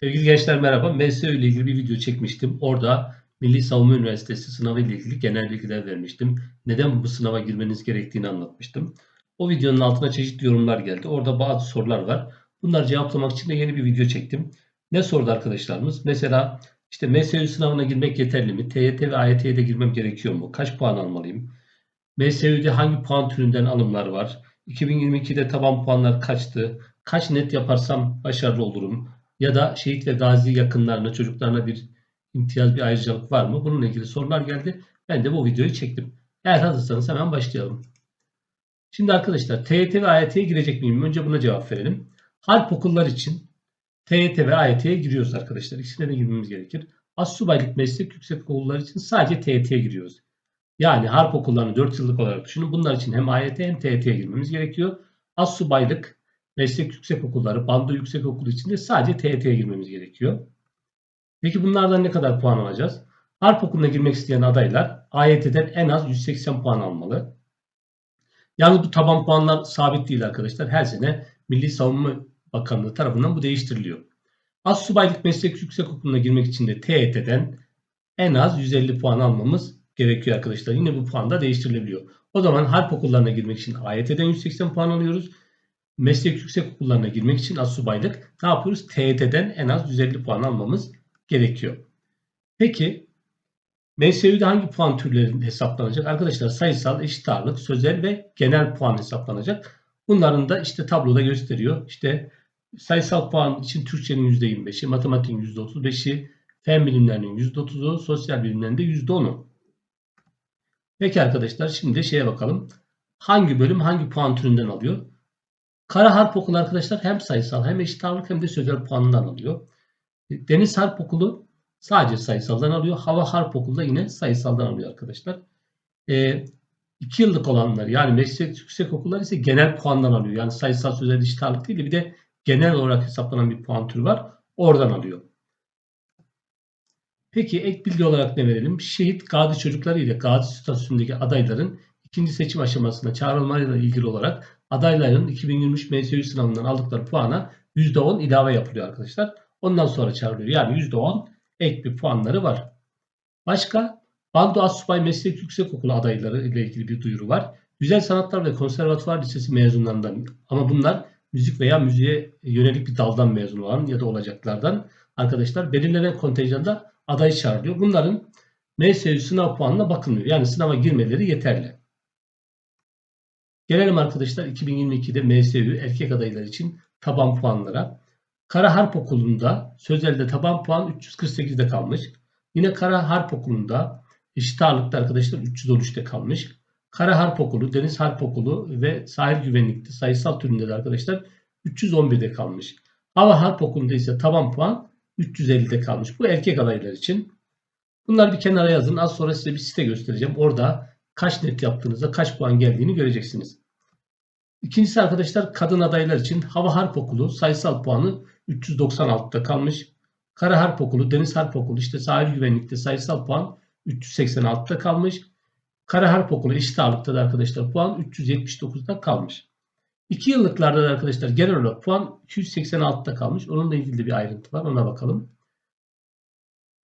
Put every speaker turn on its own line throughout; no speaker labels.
Sevgili gençler merhaba. MSÖ ile ilgili bir video çekmiştim. Orada Milli Savunma Üniversitesi sınavı ile ilgili genel bilgiler vermiştim. Neden bu sınava girmeniz gerektiğini anlatmıştım. O videonun altına çeşitli yorumlar geldi. Orada bazı sorular var. Bunları cevaplamak için de yeni bir video çektim. Ne sordu arkadaşlarımız? Mesela işte MSÖ sınavına girmek yeterli mi? TYT ve AYT'ye de girmem gerekiyor mu? Kaç puan almalıyım? MSÜ'de hangi puan türünden alımlar var? 2022'de taban puanlar kaçtı? Kaç net yaparsam başarılı olurum? Ya da şehit ve gazi yakınlarına, çocuklarına bir imtiyaz, bir ayrıcalık var mı? Bununla ilgili sorular geldi. Ben de bu videoyu çektim. Eğer hazırsanız hemen başlayalım. Şimdi arkadaşlar TYT ve AYT'ye girecek miyim? Önce buna cevap verelim. Harp okullar için TYT ve AYT'ye giriyoruz arkadaşlar. İkisine de girmemiz gerekir. Assubaylık meslek yüksek okullar için sadece TYT'ye giriyoruz. Yani harp okullarını 4 yıllık olarak düşünün. Bunlar için hem AYT hem TYT'ye girmemiz gerekiyor. Assubaylık meslek yüksek okulları, bando yüksek okulu için de sadece TYT'ye girmemiz gerekiyor. Peki bunlardan ne kadar puan alacağız? Harp okuluna girmek isteyen adaylar AYT'den en az 180 puan almalı. Yalnız bu taban puanlar sabit değil arkadaşlar. Her sene Milli Savunma Bakanlığı tarafından bu değiştiriliyor. Assubaylık meslek yüksek okuluna girmek için de TYT'den en az 150 puan almamız gerekiyor arkadaşlar. Yine bu puan da değiştirilebiliyor. O zaman harp okullarına girmek için AYT'den 180 puan alıyoruz. Meslek yüksek okullarına girmek için assubaylık ne yapıyoruz? TYT'den en az 150 puan almamız gerekiyor. Peki MSÜ'de hangi puan türleri hesaplanacak? Arkadaşlar sayısal, eşit ağırlık, sözel ve genel puan hesaplanacak. Bunların da işte tabloda gösteriyor. İşte sayısal puan için Türkçenin %25'i, matematiğin %35'i, fen bilimlerinin %30'u, sosyal bilimlerin de %10'u. Peki arkadaşlar şimdi şeye bakalım. Hangi bölüm hangi puan türünden alıyor? Kara Harp Okulu arkadaşlar hem sayısal hem eşit ağırlık hem de sözel puanından alıyor. Deniz Harp Okulu sadece sayısaldan alıyor. Hava Harp Okulu da yine sayısaldan alıyor arkadaşlar. 2 e, yıllık olanlar yani meslek yüksek okullar ise genel puandan alıyor. Yani sayısal sözel eşit ağırlık değil de bir de genel olarak hesaplanan bir puan türü var. Oradan alıyor. Peki ek bilgi olarak ne verelim? Şehit gazi çocukları ile gazi statüsündeki adayların ikinci seçim aşamasına çağrılmayla ilgili olarak adayların 2023 MSÜ sınavından aldıkları puana %10 ilave yapılıyor arkadaşlar. Ondan sonra çağrılıyor. Yani %10 ek bir puanları var. Başka Bando Assubay Meslek Yüksekokulu adayları ile ilgili bir duyuru var. Güzel Sanatlar ve Konservatuvar Lisesi mezunlarından ama bunlar müzik veya müziğe yönelik bir daldan mezun olan ya da olacaklardan arkadaşlar belirlenen kontenjanda aday çağrılıyor. Bunların MSÜ sınav puanına bakılmıyor. Yani sınava girmeleri yeterli. Gelelim arkadaşlar 2022'de MSÜ erkek adaylar için taban puanlara. Kara Harp Okulu'nda sözelde taban puan 348'de kalmış. Yine Kara Harp Okulu'nda eşit ağırlıkta arkadaşlar 313'te kalmış. Kara Harp Okulu, Deniz Harp Okulu ve sahil güvenlikte sayısal türünde de arkadaşlar 311'de kalmış. Hava Harp Okulu'nda ise taban puan 350'de kalmış. Bu erkek adaylar için. Bunları bir kenara yazın. Az sonra size bir site göstereceğim. Orada kaç net yaptığınızda kaç puan geldiğini göreceksiniz. İkincisi arkadaşlar kadın adaylar için Hava Harp Okulu sayısal puanı 396'da kalmış. Kara Harp Okulu, Deniz Harp Okulu işte sahil güvenlikte sayısal puan 386'da kalmış. Kara Harp Okulu eşit ağırlıkta da arkadaşlar puan 379'da kalmış. 2 yıllıklarda da arkadaşlar genel olarak puan 286'da kalmış. Onunla ilgili de bir ayrıntı var. Ona bakalım.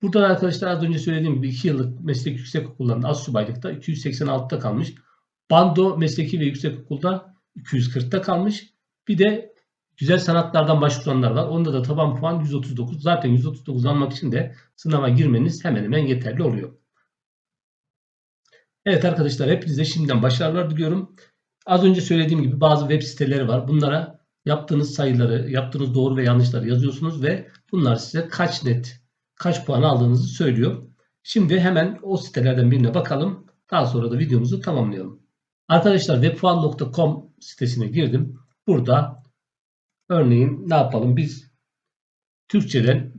Burada da arkadaşlar az önce söylediğim gibi 2 yıllık meslek yüksek okullarında az subaylıkta 286'da kalmış. Bando mesleki ve yüksek okulda 240'ta kalmış. Bir de güzel sanatlardan başvuranlar var. Onda da taban puan 139. Zaten 139 almak için de sınava girmeniz hemen hemen yeterli oluyor. Evet arkadaşlar hepinize şimdiden başarılar diliyorum. Az önce söylediğim gibi bazı web siteleri var. Bunlara yaptığınız sayıları, yaptığınız doğru ve yanlışları yazıyorsunuz ve bunlar size kaç net, kaç puan aldığınızı söylüyor. Şimdi hemen o sitelerden birine bakalım. Daha sonra da videomuzu tamamlayalım. Arkadaşlar webpuan.com sitesine girdim. Burada örneğin ne yapalım? Biz Türkçeden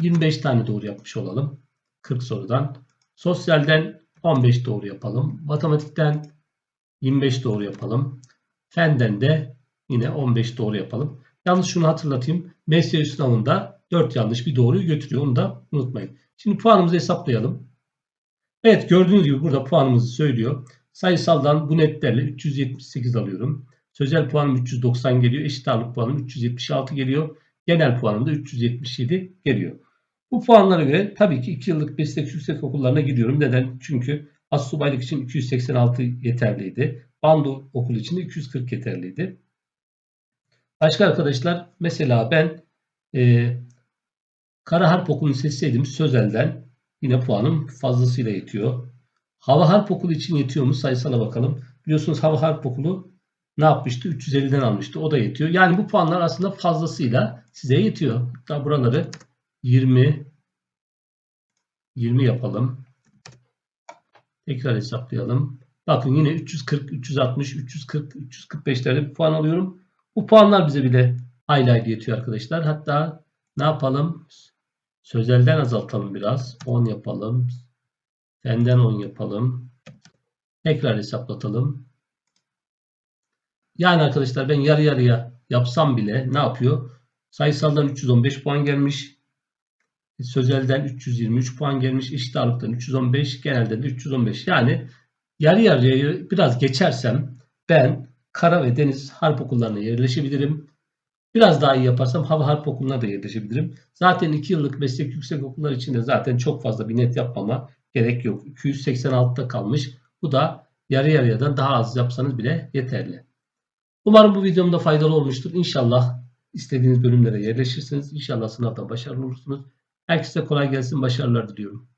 25 tane doğru yapmış olalım. 40 sorudan. Sosyalden 15 doğru yapalım. Matematikten 25 doğru yapalım. Fenden de yine 15 doğru yapalım. Yalnız şunu hatırlatayım. MSU sınavında 4 yanlış bir doğruyu götürüyor. Onu da unutmayın. Şimdi puanımızı hesaplayalım. Evet gördüğünüz gibi burada puanımızı söylüyor. Sayısaldan bu netlerle 378 alıyorum. Sözel puanım 390 geliyor. Eşit ağırlık puanım 376 geliyor. Genel puanım da 377 geliyor. Bu puanlara göre tabii ki 2 yıllık meslek yüksek okullarına gidiyorum. Neden? Çünkü astsubaylık için 286 yeterliydi. Bando okulu için de 240 yeterliydi. Başka arkadaşlar mesela ben e, Kara Harp Okulu'nu seçseydim Sözel'den yine puanım fazlasıyla yetiyor. Hava Harp Okulu için yetiyor mu sayısala bakalım. Biliyorsunuz Hava Harp Okulu ne yapmıştı? 350'den almıştı. O da yetiyor. Yani bu puanlar aslında fazlasıyla size yetiyor. Hatta buraları 20 20 yapalım. Tekrar hesaplayalım. Bakın yine 340, 360, 340, 345'lerde bir puan alıyorum. Bu puanlar bize bile hayli yetiyor arkadaşlar. Hatta ne yapalım? Sözelden azaltalım biraz. 10 yapalım. Fenden 10 yapalım. Tekrar hesaplatalım. Yani arkadaşlar ben yarı yarıya yapsam bile ne yapıyor? Sayısaldan 315 puan gelmiş. Sözelden 323 puan gelmiş. Eşit ağırlıktan 315. Genelde de 315. Yani yarı yarıya biraz geçersem ben kara ve deniz harp okullarına yerleşebilirim. Biraz daha iyi yaparsam hava harp okuluna da yerleşebilirim. Zaten 2 yıllık meslek yüksek okullar için de zaten çok fazla bir net yapmama gerek yok. 286'da kalmış. Bu da yarı yarıyadan daha az yapsanız bile yeterli. Umarım bu videomda faydalı olmuştur. İnşallah istediğiniz bölümlere yerleşirsiniz. İnşallah sınavda başarılı olursunuz. Herkese kolay gelsin. Başarılar diliyorum.